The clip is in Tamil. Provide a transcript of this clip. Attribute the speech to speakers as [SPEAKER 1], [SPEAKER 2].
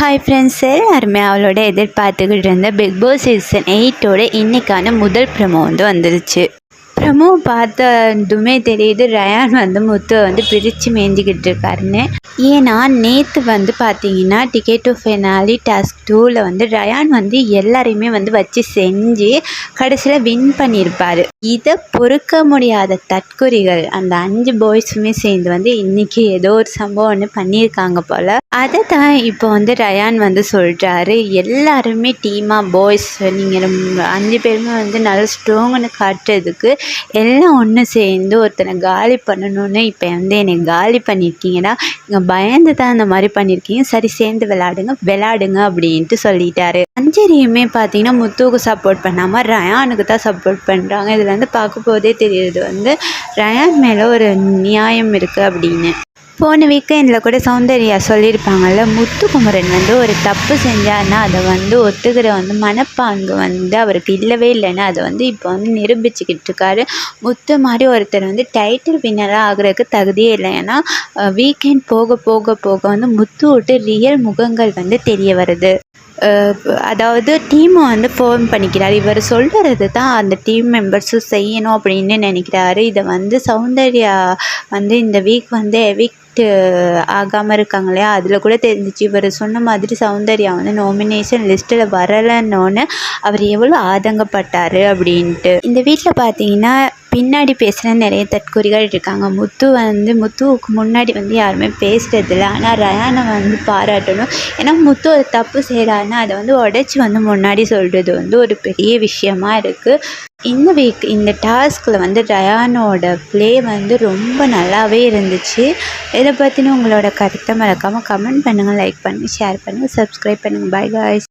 [SPEAKER 1] ஹாய் ஃப்ரெண்ட்ஸ் எல்லாருமே அவளோட எதிர்பார்த்துக்கிட்டு இருந்த பிக் பாஸ் சீசன் எயிட்டோட இன்றைக்கான முதல் ப்ரமோ வந்து வந்துருச்சு. அப்புறமும் பார்த்ததுமே தெரியுது. ரயான் வந்து முத்துவை வந்து பிரித்து மேய்ஞ்சிக்கிட்டு இருக்காருன்னு. ஏன்னா நேற்று வந்து பார்த்தீங்கன்னா டிக்கெட் டு ஃபெனாலி டாஸ்க் டூவில் வந்து ரயான் வந்து எல்லாரையுமே வந்து வச்சு செஞ்சு கடைசியில் வின் பண்ணியிருப்பார். இதை பொறுக்க முடியாத தற்குறிகள் அந்த அஞ்சு பாய்ஸுமே சேர்ந்து வந்து இன்றைக்கி ஏதோ ஒரு சம்பவம் ஒன்று பண்ணியிருக்காங்க போல். அதை தான் இப்போ வந்து ரயான் வந்து சொல்கிறாரு எல்லாருமே டீமாக பாய்ஸ் நீங்கள் அஞ்சு பேருமே வந்து நல்லா ஸ்ட்ராங்னு காட்டுறதுக்கு எல்லாம் ஒன்று சேர்ந்து ஒருத்தனை காலி பண்ணணும்னு இப்போ வந்து என்னை காலி பண்ணியிருக்கீங்கன்னா நீங்கள் பயந்து தான் இந்த மாதிரி பண்ணியிருக்கீங்க சரி சேர்ந்து விளாடுங்க விளாடுங்க அப்படின்ட்டு சொல்லிட்டாரு. அஞ்சரியுமே பார்த்தீங்கன்னா முத்துவுக்கு சப்போர்ட் பண்ணாமல் ரயானுக்கு தான் சப்போர்ட் பண்ணுறாங்க இதில் வந்து பார்க்க போதே தெரியுது வந்து ரயான் மேலே ஒரு நியாயம் இருக்குது அப்படின்னு. போன வீக்கெண்டில் கூட சௌந்தர்யா சொல்லியிருப்பாங்கல்ல முத்துக்குமரன் வந்து ஒரு தப்பு செஞ்சார்னா அதை வந்து ஒத்துக்கிற வந்து மனப்பாங்கு வந்து அவருக்கு இல்லவே இல்லைன்னா அதை வந்து இப்போ வந்து நிரூபிச்சுக்கிட்டு இருக்காரு. முத்து மாதிரி ஒருத்தர் வந்து டைட்டில் வின்னராக ஆகிறதுக்கு தகுதியே இல்லை. ஏன்னா வீக்கெண்ட் போக போக போக வந்து முத்து விட்டு ரியல் முகங்கள் வந்து தெரிய வருது. அதாவது டீமை வந்து ஃபோன் பண்ணிக்கிறார். இவர் சொல்கிறது தான் அந்த டீம் மெம்பர்ஸும் செய்யணும் அப்படின்னு நினைக்கிறாரு. இதை வந்து சௌந்தர்யா வந்து இந்த வீக் வந்து எவிக்ட் ஆகாமல் இருக்காங்க இல்லையா? அதில் கூட தெரிஞ்சிச்சு. இவர் சொன்ன மாதிரி சௌந்தர்யா வந்து நாமினேஷன் லிஸ்ட்டில் வரலைன்னொன்னே அவர் எவ்வளோ ஆதங்கப்பட்டார் அப்படின்ட்டு. இந்த வீட்டில் பார்த்தீங்கன்னா பின்னாடி பேசுகிற நிறைய தற்கொறிகள் இருக்காங்க. முத்து வந்து முத்துவுக்கு முன்னாடி வந்து யாருமே பேசுகிறதில்ல ஆனால் ரயானை வந்து பாராட்டணும். ஏன்னா முத்து ஒரு தப்பு செய்கிறாருன்னா அதை வந்து உடச்சி வந்து முன்னாடி சொல்கிறது வந்து ஒரு பெரிய விஷயமா இருக்குது இந்த வீக் இந்த டாஸ்கில் வந்து டயானோட ப்ளே வந்து ரொம்ப நல்லாவே இருந்துச்சு. இதை பற்றின உங்களோட கருத்தை மறக்காமல் கமெண்ட் பண்ணுங்கள் லைக் பண்ணுங்கள் ஷேர் பண்ணுங்கள் சப்ஸ்கிரைப் பண்ணுங்கள் பை காய்ஸ்